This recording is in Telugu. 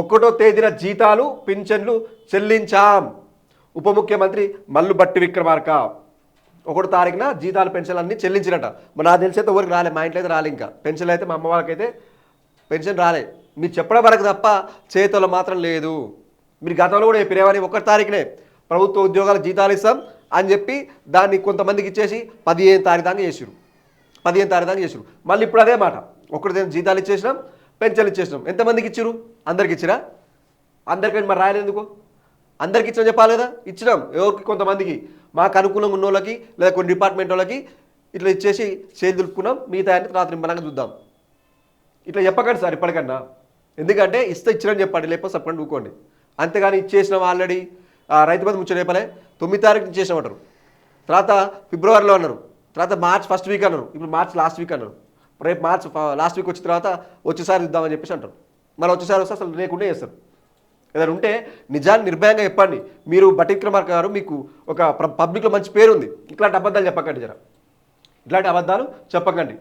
ఒకటో తేదీన జీతాలు పింఛన్లు చెల్లించాం. ఉప ముఖ్యమంత్రి మల్లు బట్టి విక్రమార్క. ఒకటో తారీఖున జీతాలు పెన్షన్లు అన్నీ చెల్లించినట. మరి నాకు తెలిసి అయితే ఎవరికి రాలే మా ఇంట్లో అయితే రాలే ఇంకా. పెన్షన్లు అయితే మా అమ్మ వాళ్ళకైతే పెన్షన్ రాలే. మీరు చెప్పడం వరకు తప్ప చేతుల్లో మాత్రం లేదు. మీరు గతంలో కూడా చెప్పిరేవని ఒకటి తారీఖునే ప్రభుత్వ ఉద్యోగాల జీతాలు ఇస్తాం అని చెప్పి దాన్ని కొంతమందికి ఇచ్చేసి పదిహేను తారీఖు దాకా చేసిరు పదిహేను తారీఖు దాకా చేసిరు మళ్ళీ ఇప్పుడు అదే మాట. ఒకటి జీతాలు ఇచ్చేసినాం. పెన్షన్లు ఇచ్చేసినాం. ఎంతమందికి ఇచ్చిరు అందరికి ఇచ్చిరా? అందరికీ మరి రాయలేదు అందరికి ఇచ్చిన చెప్పాలి కదా ఇచ్చినాం. ఎవరికి? కొంతమందికి. మాకు అనుకూలంగా ఉన్న వాళ్ళకి లేదా కొన్ని డిపార్ట్మెంట్ వాళ్ళకి ఇట్లా ఇచ్చేసి చేతి దులుపుకున్నాం. మిగతా అంటే రాత్రి నిమ్మలంగా చూద్దాం. ఇట్లా చెప్పకండి సార్ ఇప్పటికన్నా. ఎందుకంటే ఇస్తే ఇచ్చినని చెప్పండి. లేకపోతే చెప్పండి ఊకోండి అంతేగాని ఇచ్చేసినాం ఆల్రెడీ. రైతు బంధు ముచ్చట చెప్పలే. తొమ్మిది తారీఖు ఇచ్చేసినామంటారు తర్వాత ఫిబ్రవరిలో అన్నారు. తర్వాత మార్చ్ ఫస్ట్ వీక్ అన్నారు. ఇప్పుడు మార్చ్ లాస్ట్ వీక్ అన్నారు. రేపు మార్చ్ లాస్ట్ వీక్ వచ్చిన తర్వాత వచ్చేసారి ఇద్దామని చెప్పేసి అంటారు. మళ్ళీ వచ్చేసారి వస్తే అసలు లేకుండా చేస్తారు. ఏదైనా ఉంటే నిజాన్ని నిర్భయంగా చెప్పండి. మీరు బట్టి విక్రమార్క గారు మీకు ఒక పబ్లిక్లో మంచి పేరు ఉంది ఇట్లాంటి అబద్ధాలు చెప్పకండి జర. ఇట్లాంటి అబద్ధాలు చెప్పకండి.